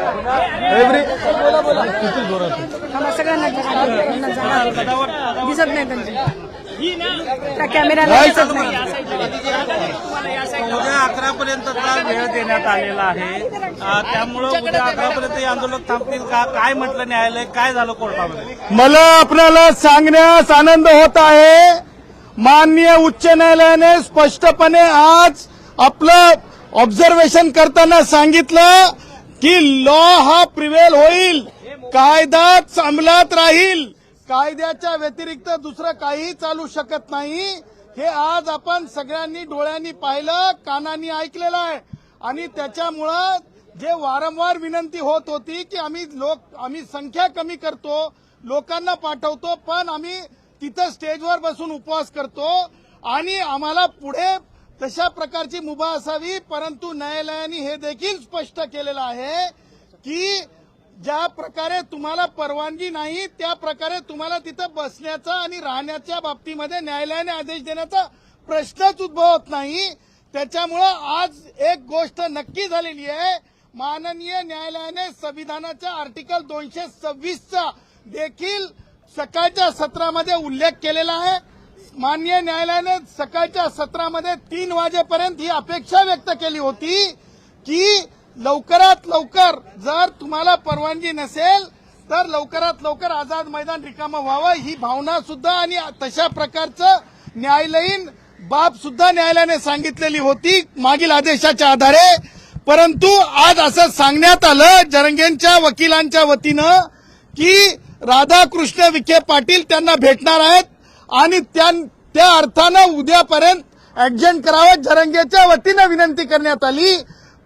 Every आम्हा सगळ्यांना दिसत नाही त्यांचे त्या कॅमेऱ्याला दिसत नाही उद्या अकरा पर्यंतचा वेळ देण्यात आलेला आहे त्यामुळं उद्या अकरा पर्यंत हे आंदोलन थांबतील का काय म्हटलं न्यायालय काय झालं कोर्टामध्ये मला आपल्याला सांगण्यास आनंद होत आहे. माननीय उच्च न्यायालयाने स्पष्टपणे आज आपलं ऑब्झर्वेशन करताना सांगितलं. की लॉ हा प्रिवेल होईल. कायदा अंमलात राहील. कायद्याच्या व्यतिरिक्त दुसरं काही चालू शकत नाही. हे आज आपण सगळ्यांनी डोळ्यांनी पाहिलं कानांनी ऐकलेलं आहे. आणि त्याच्यामुळं जे वारंवार विनंती होत होती की आम्ही लोक आम्ही संख्या कमी करतो लोकांना पाठवतो पण आम्ही तिथं स्टेजवर बसून उपवास करतो. आणि आम्हाला पुढे तशा प्रकारची मुभा असावी परंतु न्यायालयाने हे देखील स्पष्ट केलेलं आहे की ज्या प्रकारे तुम्हाला परवानगी नाही त्या प्रकारे तुम्हाला तिथं बसण्याचा आणि राहण्याच्या बाबतीमध्ये न्यायालयाने आदेश देण्याचा प्रश्नच उद्भवत नाही. त्याच्यामुळं आज एक गोष्ट नक्की झालेली आहे. माननीय न्यायालयाने संविधानाच्या आर्टिकल दोनशे सव्वीसचा देखील सकाळच्या सत्रामध्ये उल्लेख केलेला आहे. माननीय न्यायालयाने सकाळच्या सत्रामध्ये तीन वाजेपर्यंत ही अपेक्षा व्यक्त केली होती की लवकरात लवकर जर तुम्हाला परवानगी नसेल तर लवकरात लवकर आझाद मैदान रिकामं व्हावं ही भावना सुद्धा आणि तशा प्रकारचं न्यायालयीन बाब सुद्धा न्यायालयाने सांगितलेली होती मागील आदेशाच्या आधारे. परंतु आज असं सांगण्यात आलं जरंगेंच्या वकिलांच्या वतीनं की राधाकृष्ण विखे पाटील त्यांना भेटणार आहेत. आणि त्या त्या अर्थानं उद्यापर्यंत ऍडजंट करावं. झरंगेच्या वतीनं विनंती करण्यात आली.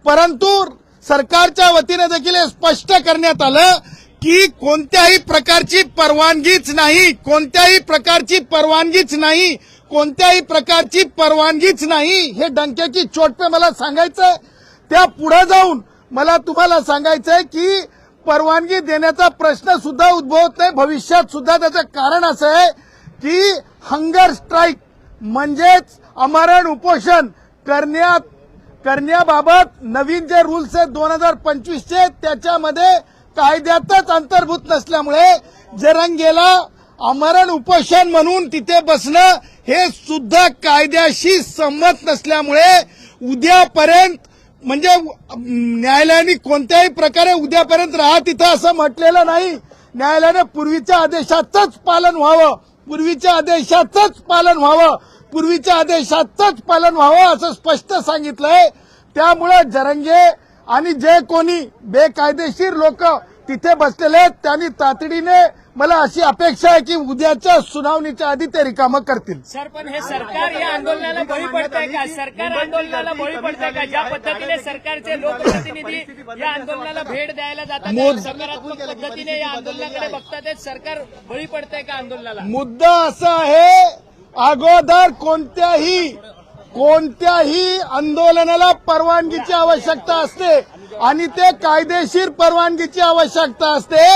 परंतु सरकारच्या वतीनं देखील स्पष्ट करण्यात आलं की कोणत्याही प्रकारची परवानगीच नाही. कोणत्याही प्रकारची परवानगीच नाही. कोणत्याही प्रकारची परवानगीच नाही. हे डंक्याची चोटपे मला सांगायचंय. त्या पुढे जाऊन मला तुम्हाला सांगायचंय की परवानगी देण्याचा प्रश्न सुद्धा उद्भवत नाही. भविष्यात सुद्धा त्याचं कारण असं आहे. की हंगर स्ट्राईक म्हणजेच अमरण उपोषण करण्यात करण्याबाबत नवीन जे रूल्स आहेत दोन हजार पंचवीसचे त्याच्यामध्ये कायद्यातच अंतर्भूत नसल्यामुळे जरंगेला अमरण उपोषण म्हणून तिथे बसणं हे सुद्धा कायद्याशी संमत नसल्यामुळे उद्यापर्यंत म्हणजे न्यायालयाने कोणत्याही प्रकारे उद्यापर्यंत राहा तिथं असं म्हटलेलं नाही. न्यायालयाने पूर्वीच्या आदेशाचंच पालन व्हावं. पूर्वीच्या आदेशाचंच पालन व्हावं. पूर्वीच्या आदेशाचंच पालन व्हावं असं स्पष्ट सांगितलंय. त्यामुळे जरंगे आणि जे कोणी बेकायदेशीर लोक तिथे बसलेले आहेत त्यांनी तातडीने मला अशी अपेक्षा आहे की उद्याच्या सुनावणीच्या आधी ते रिकामं करतील. सर पण हे सरकार या आंदोलनाला बळी पडतंय का? सरकार आंदोलनाला बळी पडतंय का? ज्या पद्धतीने सरकारचे लोकप्रतिनिधी या आंदोलनाला भेट द्यायला जातात सकारात्मक पद्धतीने या आंदोलनाकडे बघतात. सरकार बळी पडतंय का आंदोलनाला? मुद्दा असा आहे अगोदर कोणत्याही कोणत्याही आंदोलनाला परवानगीची आवश्यकता असते. आणि ते कायदेशीर परवानगीची आवश्यकता असते.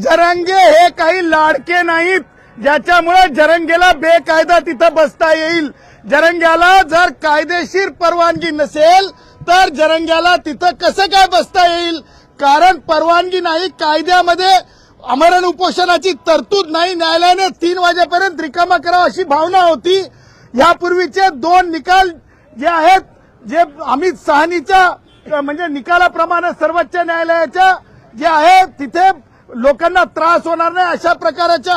जरंगे हे काही लाडके नाहीत. ज्याच्यामुळे जरंगेला बेकायदा तिथं बसता येईल. जरंग्याला जर कायदेशीर परवानगी नसेल तर जरंग्याला तिथं कसं काय बसता येईल? कारण परवानगी नाही कायद्यामध्ये अमरण उपोषणाची तरतूद नाही. न्यायालयाने तीन वाजेपर्यंत रिकामा करावा अशी भावना होती. यापूर्वीचे दोन निकाल जे आहेत जे अमित सहानीच्या म्हणजे निकालाप्रमाणे सर्वोच्च न्यायालयाच्या जे आहे तिथे लोकांना त्रास होणार नाही अशा प्रकारच्या